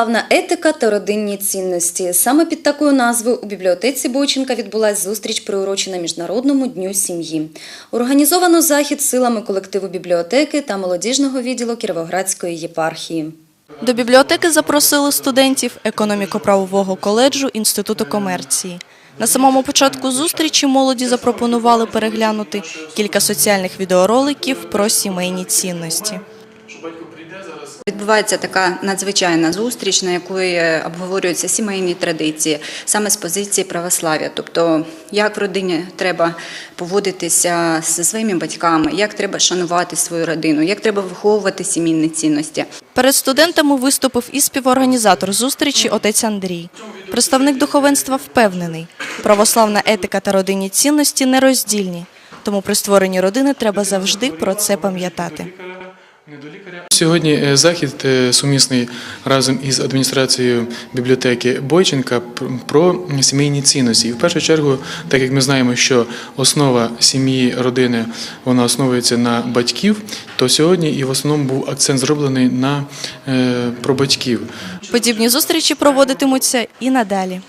Православна етика та родинні цінності. Саме під такою назвою у бібліотеці Бойченка відбулася зустріч, приурочена Міжнародному дню сім'ї. Організовано захід силами колективу бібліотеки та молодіжного відділу Кіровоградської єпархії. До бібліотеки запросили студентів економіко-правового коледжу Інституту комерції. На самому початку зустрічі молоді запропонували переглянути кілька соціальних відеороликів про сімейні цінності. Відбувається така надзвичайна зустріч, на якої обговорюються сімейні традиції саме з позиції православ'я, тобто як в родині треба поводитися зі своїми батьками, як треба шанувати свою родину, як треба виховувати сімейні цінності. Перед студентами виступив і співорганізатор зустрічі отець Андрій. Представник духовенства впевнений, православна етика та родинні цінності нероздільні, тому при створенні родини треба завжди про це пам'ятати. Сьогодні е, захід е, сумісний разом із адміністрацією бібліотеки Бойченка про сімейні цінності. І в першу чергу, так як ми знаємо, що основа сім'ї родини вона основується на батьків, то сьогодні і в основному був акцент зроблений на е, про батьків. Подібні зустрічі проводитимуться і надалі.